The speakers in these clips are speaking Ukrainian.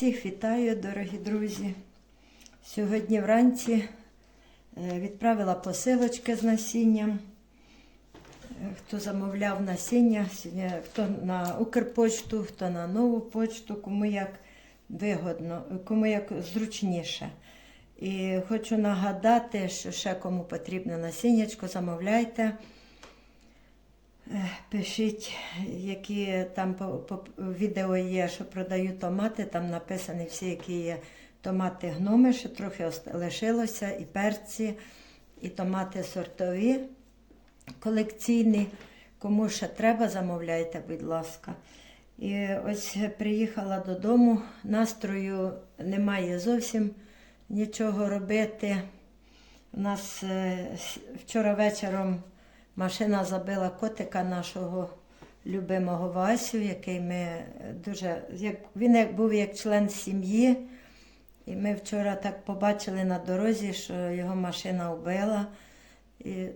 Всіх вітаю, дорогі друзі. Сьогодні вранці е, відправила посилочки з насінням. Е, Хто замовляв насіння, хто на Укрпочту, хто на нову почту, кому як вигодно, кому як зручніше. І хочу нагадати, що ще кому потрібно насіннячко, замовляйте. Е, Пишіть, які там по, по відео є, що продаю томати. Там написані всі, які є томати гноми, що трохи лишилося, і перці, і томати сортові, колекційні. Кому ще треба, замовляйте, будь ласка. І ось приїхала додому, настрою немає зовсім нічого робити. У нас е, вчора вечором машина забила котика нашого любимого Васю, який ми е, дуже. Як, він як був як член сім'ї. І ми вчора так побачили на дорозі, що його машина вбила. І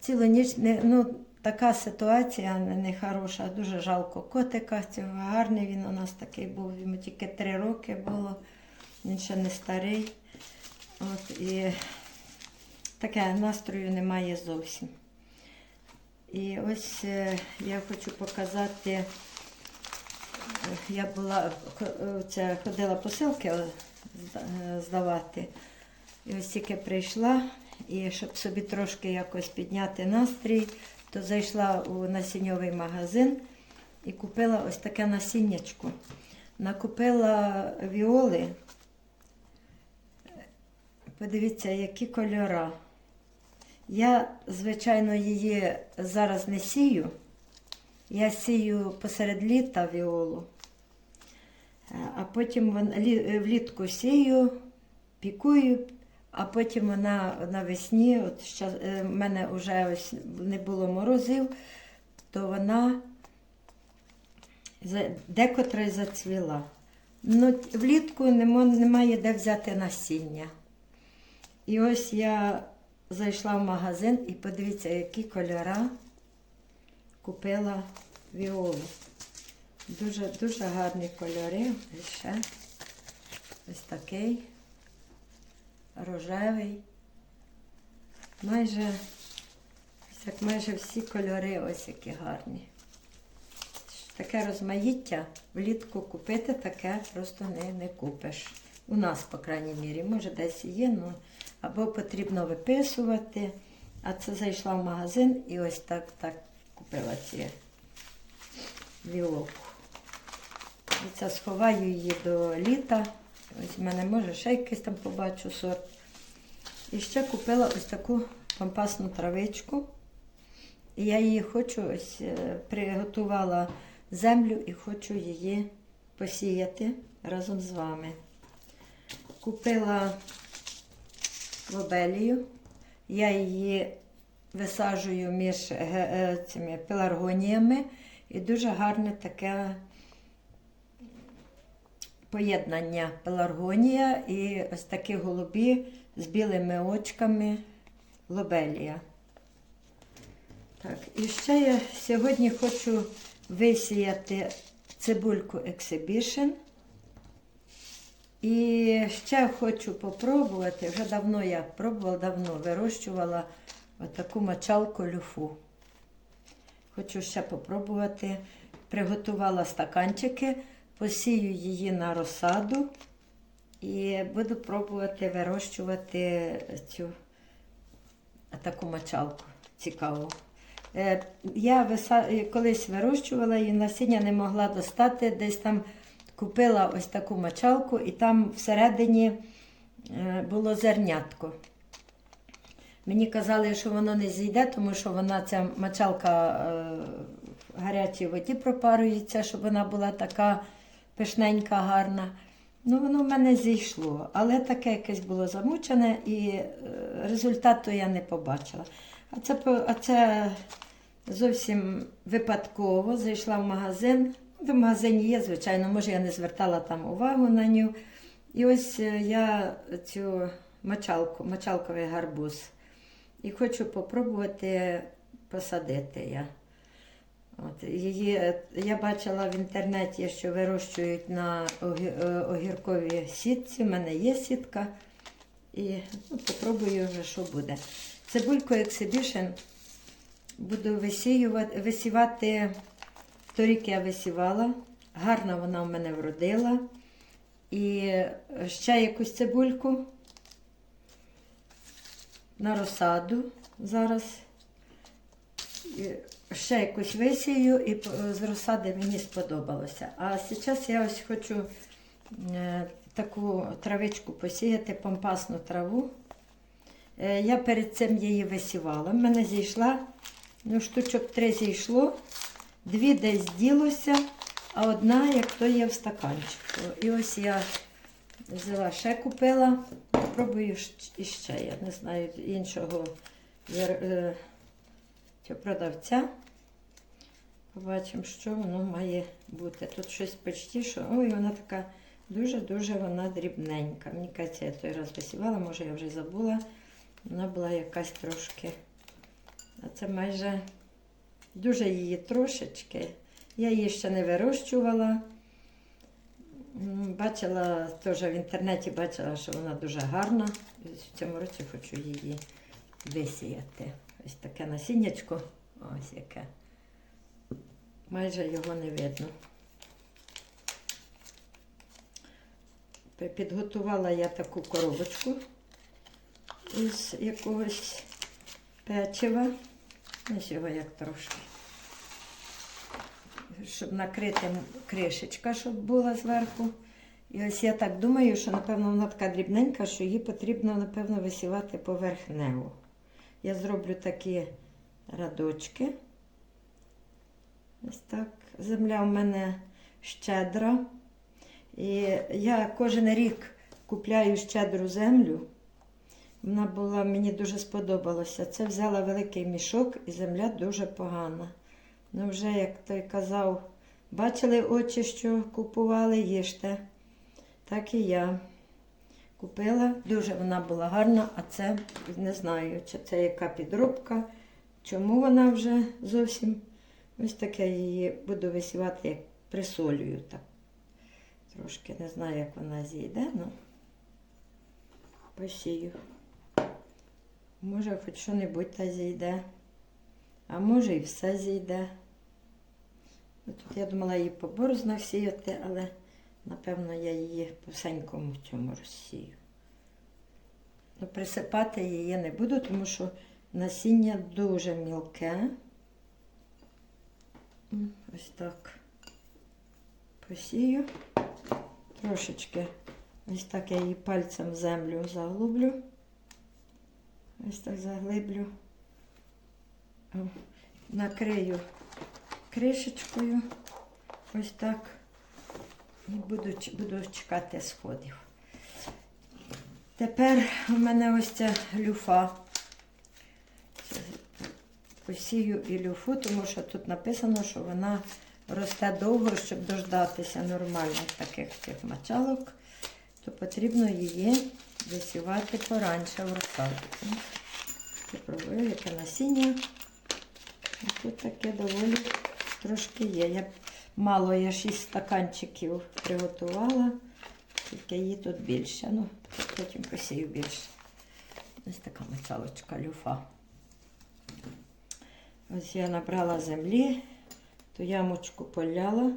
цілу ніч не, ну, така ситуація не- нехороша. Дуже жалко котика. Цього гарний він у нас такий був. Йому тільки три роки було. Він ще не старий. От, і таке настрою немає зовсім. І ось е, я хочу показати, е, я була це, ходила посилки е, зда- здавати. І ось тільки прийшла, і щоб собі трошки якось підняти настрій, то зайшла у насінньовий магазин і купила ось таке насіннячко. Накупила віоли. Подивіться, які кольора. Я, звичайно, її зараз не сію. Я сію посеред літа віолу, Е, а потім вон- влітку сію, пікую, а потім вона навесні, от щас, е, в мене вже ось не було морозів, то вона декотра зацвіла. Ну, влітку немає де взяти насіння. І ось я зайшла в магазин і подивіться, які кольора купила віолу. Дуже, дуже гарні кольори. І ще ось такий рожевий. Майже, ось як майже всі кольори ось які гарні. Таке розмаїття влітку купити таке просто не, не купиш. У нас, по крайній мірі, може десь є, ну, або потрібно виписувати. А це зайшла в магазин і ось так, так купила ці вілоку. І це сховаю її до літа. Ось в мене може ще якийсь там побачу сорт. І ще купила ось таку пампасну травичку. І я її хочу ось е, приготувала землю і хочу її посіяти разом з вами. Купила лобелію. Я її висаджую між е, цими пеларгоніями і дуже гарне таке поєднання пеларгонія і ось такі голубі з білими очками лобелія. Так, і ще я сьогодні хочу висіяти цибульку Exhibition. І ще хочу попробувати, вже давно я пробувала, давно вирощувала отаку мочалку люфу. Хочу ще попробувати. Приготувала стаканчики, посію її на розсаду і буду пробувати вирощувати цю таку мочалку цікаву. Е, Я колись вирощувала і насіння не могла достати. Десь там купила ось таку мочалку, і там всередині е, було зернятко. Мені казали, що воно не зійде, тому що вона ця мочалка е, в гарячій воді пропарюється, щоб вона була така пишненька, гарна. Ну, воно в мене зійшло, але таке якесь було замучене і е, результату я не побачила. А це, а це зовсім випадково зайшла в магазин. В магазині є, звичайно, може я не звертала там увагу на нього. І ось е, я цю мочалку, мочалковий гарбуз. І хочу попробувати посадити я. От, її, е, я бачила в інтернеті, що вирощують на е, огірковій сітці. У мене є сітка. І ну, вже, що буде. Цибульку Exhibition буду висіювати, висівати. Торік я висівала. Гарно вона в мене вродила. І ще якусь цибульку на розсаду зараз. Ще якусь висію і з розсади мені сподобалося. А зараз я ось хочу е, таку травичку посіяти, помпасну траву. Е, Я перед цим її висівала. В мене зійшла, ну, штучок три зійшло, дві десь ділося, а одна, як то є в стаканчику. І ось я взяла ще купила. Пробую іще. Я не знаю іншого е, продавця. Побачимо, що воно має бути. Тут щось почти, що. Ой, вона така дуже-дуже вона дрібненька. Мені кажеться, я той раз висівала, може я вже забула. Вона була якась трошки. А це майже дуже її трошечки. Я її ще не вирощувала. Бачила теж в інтернеті бачила, що вона дуже гарна. В цьому році хочу її висіяти. Ось таке насіннячко. Ось яке. Майже його не видно. Підготувала я таку коробочку із якогось печива. Ось його як трошки. Щоб накрити кришечка, щоб була зверху. І ось я так думаю, що, напевно, вона така дрібненька, що її потрібно, напевно, висівати поверхнево. Я зроблю такі радочки. Ось так. Земля в мене щедра. І я кожен рік купляю щедру землю. Вона була, мені дуже сподобалася. Це взяла великий мішок і земля дуже погана. Ну, вже, як той казав, бачили очі, що купували, їжте. Так і я купила. Дуже вона була гарна, а це не знаю, чи це яка підробка, чому вона вже зовсім ось таке її буду висівати, як присолюю так. Трошки не знаю, як вона зійде, ну посію. Може, хоч що-небудь та зійде, а може і все зійде. Я думала її по сіяти, але напевно я її по всенькому цьому розсію. Ну, присипати її не буду, тому що насіння дуже мілке. Ось так посію. Трошечки ось так я її пальцем в землю заглублю. Ось так заглиблю. Накрию кришечкою. Ось так. І буду, буду чекати сходів. Тепер у мене ось ця люфа. Посію і люфу, тому що тут написано, що вона росте довго, щоб дождатися нормальних таких цих мочалок, то потрібно її висівати пораньше в розсадку. Попробую, яке насіння. Тут таке доволі трошки є. Я мало я 6 стаканчиків приготувала, тільки її тут більше. Ну, потім посію більше. Ось така мочалочка люфа. Ось я набрала землі, ту ямочку поляла,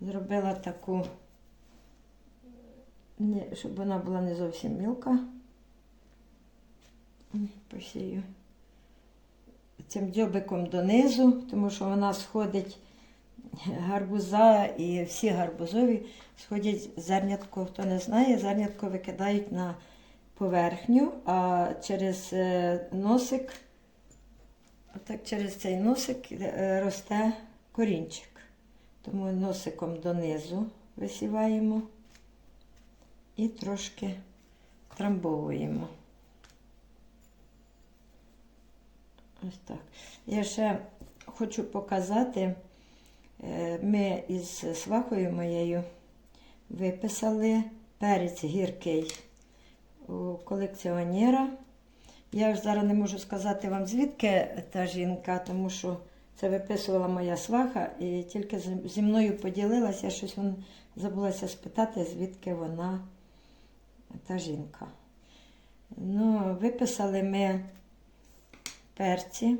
зробила таку, щоб вона була не зовсім мілка. Посію цим дзьобиком донизу, тому що вона сходить гарбуза і всі гарбузові сходять зернятко. Хто не знає, зернятко викидають на поверхню, а через е, носик, отак через цей носик е, росте корінчик. Тому носиком донизу висіваємо і трошки трамбовуємо. Ось так. Я ще хочу показати, е, ми із свахою моєю виписали перець гіркий у колекціонера. Я ж зараз не можу сказати вам, звідки та жінка, тому що Це виписувала моя сваха і тільки зі мною поділилася, я щось вон забулася спитати, звідки вона, та жінка. Ну, виписали ми перці.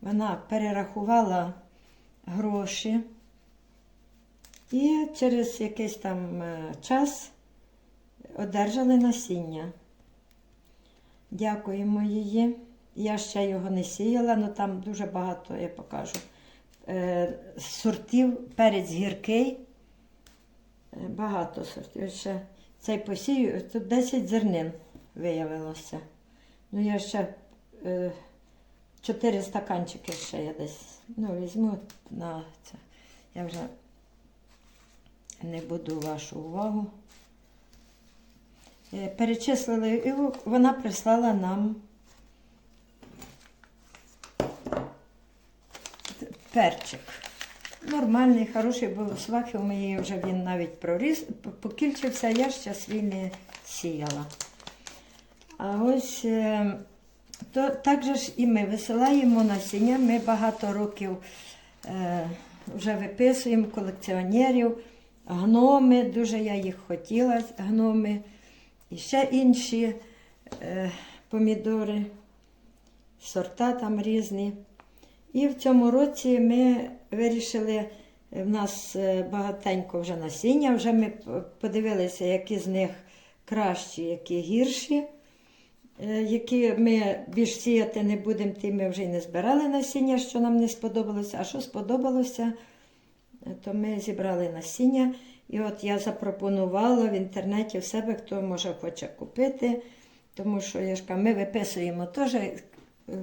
Вона перерахувала гроші. І через якийсь там е, час одержали насіння. Дякуємо її. Я ще його не сіяла, але там дуже багато, я покажу. Е, сортів перець гіркий. Е, Багато сортів. Ще цей посію, тут 10 зернин виявилося. Ну, я ще 4 стаканчики ще я десь. Ну, візьму на це. Я вже не буду вашу увагу. Е, Перечислили, і вона прислала нам перчик. Нормальний, хороший був свахи у моєї вже він навіть проріс, покільчився, я ще свій не сіяла. А ось е, то так же ж і ми висилаємо насіння. Ми багато років е, вже виписуємо колекціонерів, гноми, дуже я їх хотіла, гноми, і ще інші е, помідори, сорта там різні. І в цьому році ми вирішили, в нас е, багатенько вже насіння, вже ми подивилися, які з них кращі, які гірші. Е, Які ми більш сіяти не будемо, ті ми вже й не збирали насіння, що нам не сподобалося. А що сподобалося, е, то ми зібрали насіння. І от я запропонувала в інтернеті в себе, хто може хоче купити. Тому що я ж кажу, ми виписуємо теж, е,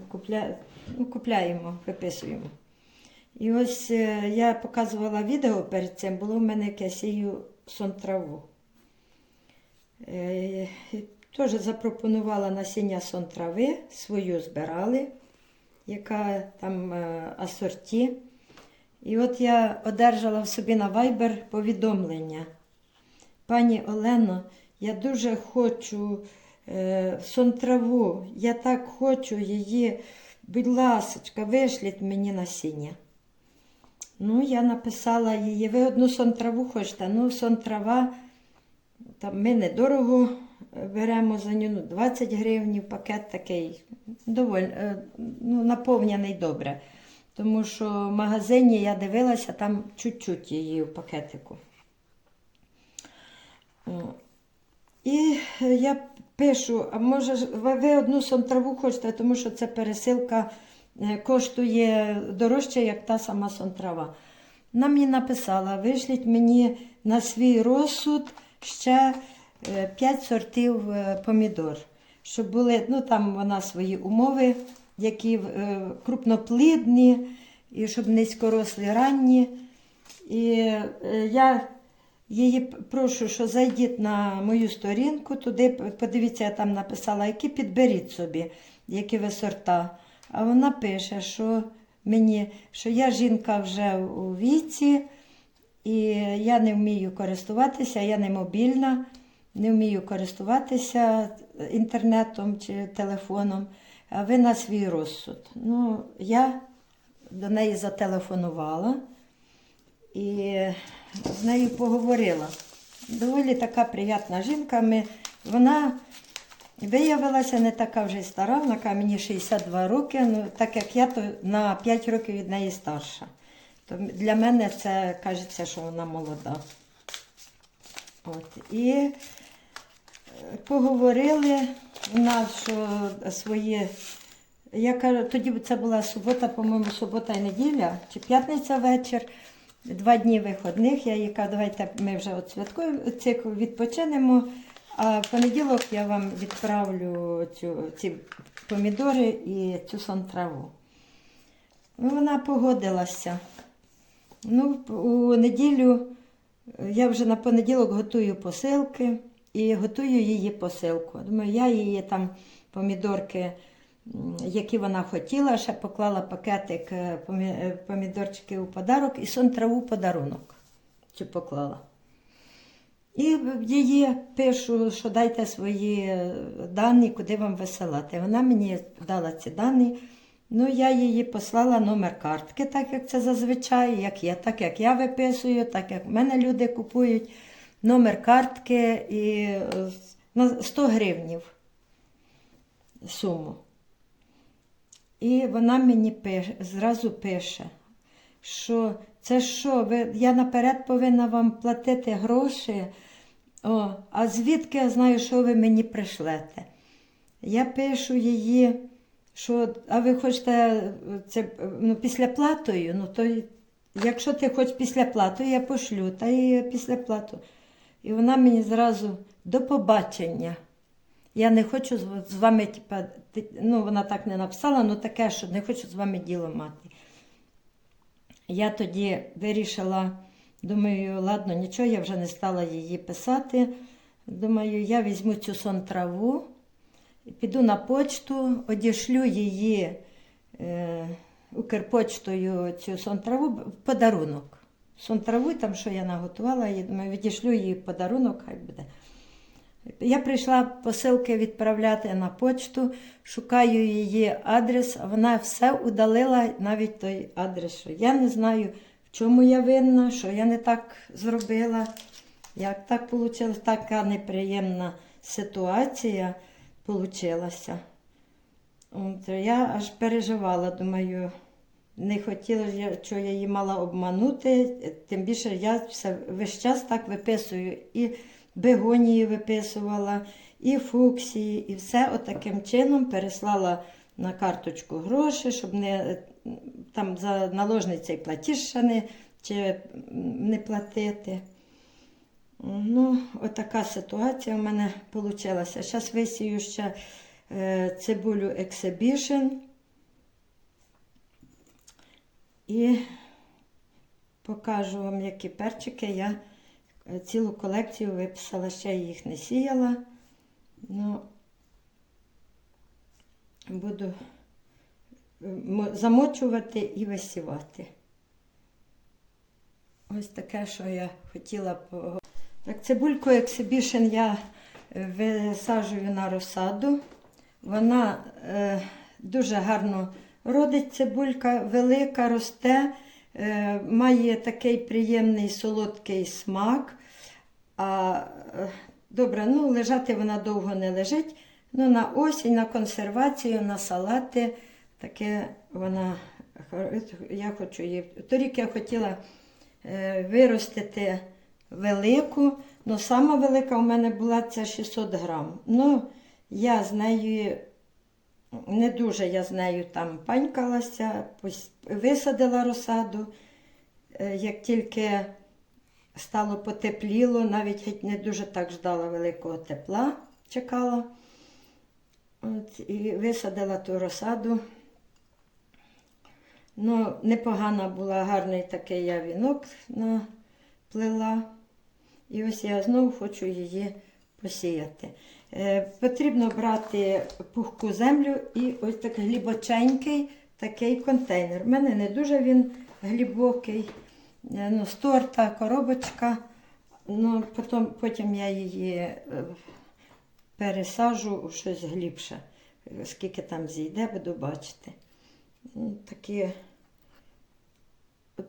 купля... ну, купляємо, виписуємо. І ось я показувала відео перед цим, було в мене як я сон траву. Теж запропонувала насіння сон трави, свою збирали, яка там е, асорті. І от я одержала в собі на Viber повідомлення. Пані Олено, я дуже хочу е, сон траву, я так хочу її, будь ласочка, вишліть мені насіння. Ну, я написала її, ви одну сон траву хочете, ну, сон трава, там ми недорого беремо за нього, ну, 20 гривень, пакет такий, доволі, е, ну, наповнений добре. Тому що в магазині я дивилася, там чуть-чуть її в пакетику. І я пишу, а може ви одну сонтраву хочете, тому що це пересилка е, коштує дорожче, як та сама сонтрава. Вона мені написала, вишліть мені на свій розсуд ще 5 сортів е, помідор. Щоб були, ну там вона свої умови, які е, крупноплідні, і щоб низькорослі ранні. І е, я її прошу, що зайдіть на мою сторінку, туди подивіться, я там написала, які підберіть собі, які ви сорта. А вона пише, що мені, що я жінка вже у віці, і я не вмію користуватися, я не мобільна, не вмію користуватися інтернетом чи телефоном, а ви на свій розсуд. Ну, я до неї зателефонувала і з нею поговорила. Доволі така приятна жінка. Ми, вона виявилася не така вже стара, вона каже, мені 62 роки, ну, так як я, то на 5 років від неї старша. То для мене це кажеться, що вона молода. От. І поговорили у свої. Я кажу, тоді це була субота, по-моєму, субота і неділя, чи п'ятниця вечір, два дні виходних. Я їй кажу, давайте ми вже святкуємо, цих відпочинемо, а в понеділок я вам відправлю цю, ці помідори і цю сантраву. Ну, вона погодилася. Ну, у неділю я вже на понеділок готую посилки і готую її посилку. Думаю, я її там помідорки, які вона хотіла, ще поклала пакетик е, е, помідорчики у подарок і сон траву подарунок. Цю поклала. І її пишу, що дайте свої е, дані, куди вам висилати. Вона мені дала ці дані. Ну, я її послала номер картки, так як це зазвичай, як є, так як я виписую, так як в мене люди купують номер картки і е, на 100 гривнів суму. І вона мені пише, зразу пише, що це що, ви, я наперед повинна вам платити гроші, о, а звідки я знаю, що ви мені пришлете? Я пишу її, що, а ви хочете е, це ну, після платою, ну то якщо ти хочеш після платою, я пошлю, та і після плату. І вона мені зразу до побачення. Я не хочу з- вами, типа, ти- ну вона так не написала, ну таке, що не хочу з вами діло мати. Я тоді вирішила, думаю, ладно, нічого, я вже не стала її писати. Думаю, я візьму цю сон-траву, піду на почту, одішлю її е, Укрпочтою цю сон-траву в подарунок. Сон-траву, там, що я наготувала, відішлю її подарунок, хай буде. Я прийшла посилки відправляти на почту, шукаю її адрес, а вона все удалила, навіть той адрес. Що я не знаю, в чому я винна, що я не так зробила. Як так вийшло, така неприємна ситуація. От, я аж переживала, думаю, не хотіла що я її мала обманути, тим більше я все весь час так виписую. І бегонії виписувала, і фуксії, і все отаким чином переслала на карточку гроші, щоб не там за наложний цей платіж не, чи не платити. Ну, отака ситуація в мене вийшла. Зараз висію ще е, цибулю Exhibition. І покажу вам, які перчики. Я е, цілу колекцію виписала, ще їх не сіяла. Ну, буду е, замочувати і висівати. Ось таке, що я хотіла. Так, цибульку Exhibition я е, висаджую на розсаду. Вона е, дуже гарно родить цибулька, велика, росте, е, має такий приємний солодкий смак. А, е, добре, ну лежати вона довго не лежить. Ну, на осінь, на консервацію, на салати. Таке вона. Я хочу її. Торік я хотіла е, виростити велику. Ну, сама велика у мене була це 600 грам. Ну, я з нею не дуже я з нею там панькалася, висадила розсаду. Е, Як тільки стало потепліло, навіть геть не дуже так ждала великого тепла, чекала. От, і висадила ту розсаду. Ну, непогана була, гарний такий я вінок наплела. І ось я знову хочу її посіяти. Е, потрібно брати пухку землю і ось такий глибоченький такий контейнер. У мене не дуже він глибокий. Е, ну, з торта, коробочка. Ну, потім, потім я її е, пересаджу у щось глибше. Скільки там зійде, буду бачити. Ну, Такі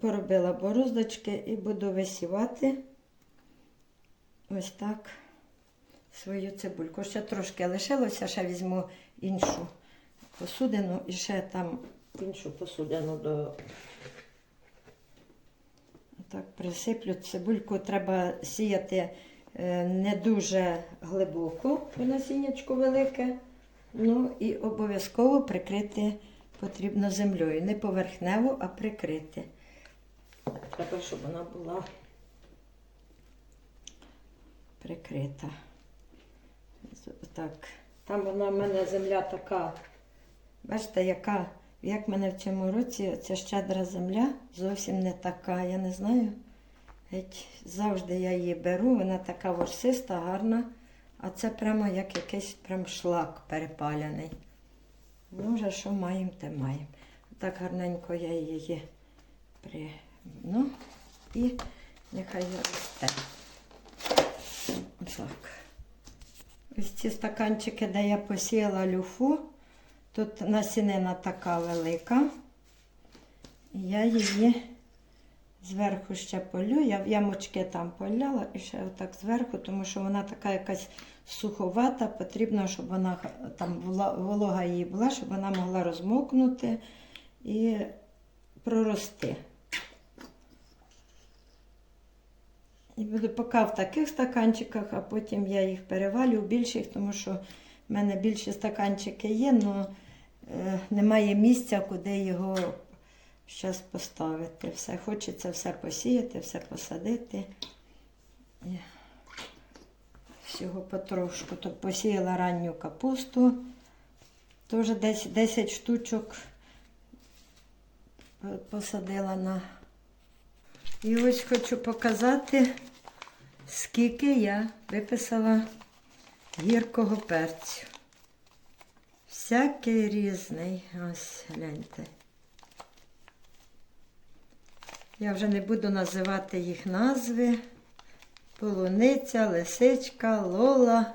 поробила бороздочки і буду висівати ось так свою цибульку. Ще трошки лишилося, ще візьму іншу посудину і ще там іншу посудину до. Так, присиплю цибульку, треба сіяти е, не дуже глибоко, бо насіннячко велике. Ну і обов'язково прикрити потрібно землею. Не поверхнево, а прикрити. Треба, щоб вона була прикрита. Так, там вона в мене земля така. Бачите, яка, як в мене в цьому році ця щедра земля зовсім не така. Я не знаю. Геть завжди я її беру, вона така ворсиста, гарна, а це прямо як якийсь прям шлак перепаляний. Ну, вже що маємо, те маємо. Так гарненько я її при... Ну, і нехай росте. Так. Ось ці стаканчики, де я посіяла люфу, Тут насінина така велика. Я її зверху ще полю. Я ямочки там поляла і ще отак зверху, тому що вона така якась суховата. Потрібно, щоб вона там волога її була, щоб вона могла розмокнути і прорости. І буду поки в таких стаканчиках, а потім я їх перевалю в більших, тому що в мене більші стаканчики є, але немає місця, куди його зараз поставити. Все хочеться все посіяти, все посадити. І всього потрошку. То посіяла ранню капусту. Теж десь 10 штучок посадила на. І ось хочу показати, скільки я виписала гіркого перцю. Всякий різний. Ось гляньте. Я вже не буду називати їх назви. Полуниця, лисичка, лола,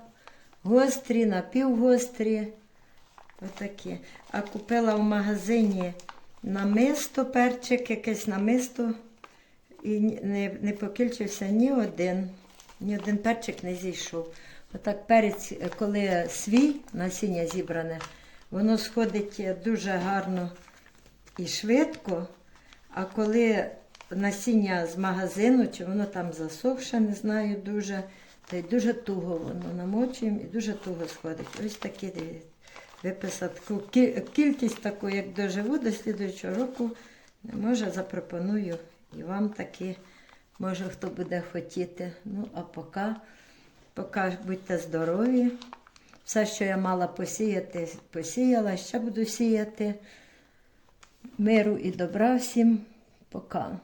гострі, напівгострі. Отакі. А купила в магазині намисто, перчик, якесь намисто. І не, не покільчився ні один. Ні один перчик не зійшов. Отак перець, е, коли свій насіння зібране, воно сходить е, дуже гарно і швидко. А коли насіння з магазину, чи воно там засохше, не знаю дуже, то й дуже туго воно намочуємо і дуже туго сходить. Ось такі таку кількість таку, як доживу до слідуючого року, може, запропоную і вам таки, може хто буде хотіти. Ну, а поки, поки будьте здорові. Все, що я мала посіяти, посіяла, ще буду сіяти. Миру і добра всім. Пока.